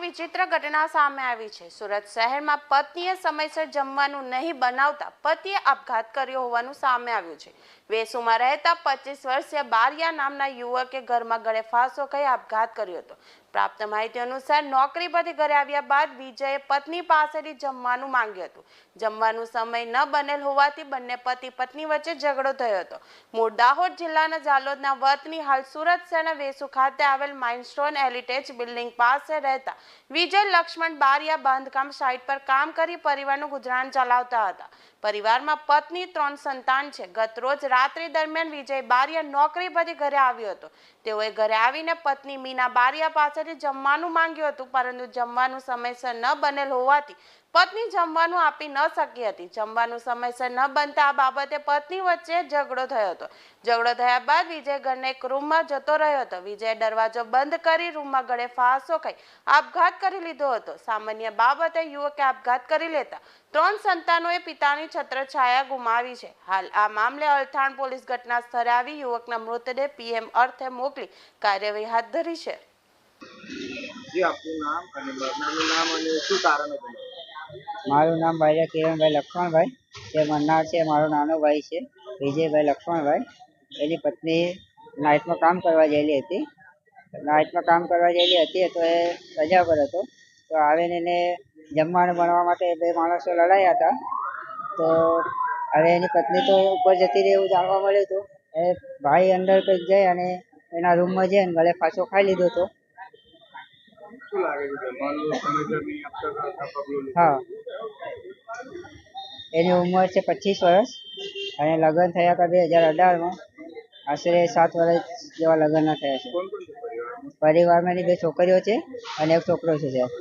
વિચિત્ર ઘટના સામે આવી છે. સુરત શહેરમાં પત્નીએ સમયસર જમવાનું નહીં બનાવતા પતિએ આપઘાત કર્યો હોવાનું સામે આવ્યું છે. વેસુમાં રહેતા પચીસ વર્ષીય બારિયા નામના યુવકે ઘરમાં ગળે ફાંસો ખાઈ આપઘાત કર્યો હતો. પ્રાપ્ત માહિતી અનુસાર નોકરી પરથી ઘરે આવ્યા બાદ વિજયે પત્ની પાસેથી જમવાનું માંગ્યું હતું. જમવાનું સમય ન બનેલ હોવાથી બંને પતિ પત્ની વચ્ચે ઝઘડો થયો હતો. મૂળ દાહોદ જિલ્લાના જાલોદના વતની હાલ સુરત શહેરના વેસુ ખાતે આવેલ માઇન્ડસ્ટોન હેરિટેજ બિલ્ડિંગ પાસે રહેતા વિજય લક્ષ્મણ બારિયા બાંધકામ સાઇટ પર કામ કરી પરિવારનું ગુજરાન ચલાવતા હતા. પરિવારમાં પત્ની, ત્રણ સંતાન છે. ગત રોજ રાત્રિ દરમિયાન વિજય બારિયા નોકરી પરથી ઘરે આવ્યો હતો. તેઓએ ઘરે આવીને પત્ની મીના બારિયા પાસેથી જમવાનું માંગ્યું હતું, પરંતુ જમવાનું સમયસર ન બનેલ હોવાથી પત્ની જમવાનું આપી ન શકી હતી. જમવાનું સમયસર ન બનતા આ બાબતે પત્ની વચ્ચે ઝઘડો થયો હતો. ઝઘડો થયા બાદ વિજય ઘરના એક રૂમમાં જતો રહ્યો હતો. વિજય દરવાજો બંધ કરી રૂમમાં ગળે ફાંસો ખાઈ આપઘાત કરી લીધો હતો. સામાન્ય બાબતે યુવકે આપઘાત કરી લેતા ત્રણ સંતાનોએ પિતાની છત્રછાયા ગુમાવી છે. હાલ આ મામલે અલથાણ પોલીસ ઘટના સ્થળે આવી યુવકના મૃતદેહ પીએમ અર્થે મોકલી કાર્યવાહી હાથ ધરી છે. નામ કારણ હતું? મારું નામ ભાઈ કિરણભાઈ લક્ષ્મણભાઈ. જે મન્નાર છે, મારો નાનો ભાઈ છે, વિજયભાઈ લક્ષ્મણભાઈ. એની પત્ની નાઇટમાં કામ કરવા ગયેલી હતી. નાઇટમાં કામ કરવા ગયેલી હતી તો એ રજા પર હતો. તો આવીને એને જમવાનું બનવા માટે બે માણસો લડાયા હતા. તો હવે એની પત્ની તો ઉપર જતી રહી એવું જાણવા મળ્યું હતું. એ ભાઈ અંદર કંઈક જઈ અને એના રૂમમાં જઈને ગળે પાછો ખાઈ લીધો હતો. શું લાગે છે જમવાનું સમયસર નહીં આપતા હતા પગલું લીધું? હા. એની ઉંમર છે પચીસ વર્ષ અને લગ્ન થયા હતા બે હજાર અઢારમાં. આશરે સાત વર્ષ જેવા લગ્નના થયા છે. કોણ કોણ છે પરિવારમાં? પરિવારમાં એની બે છોકરીઓ છે અને એક છોકરો છે સાહેબ.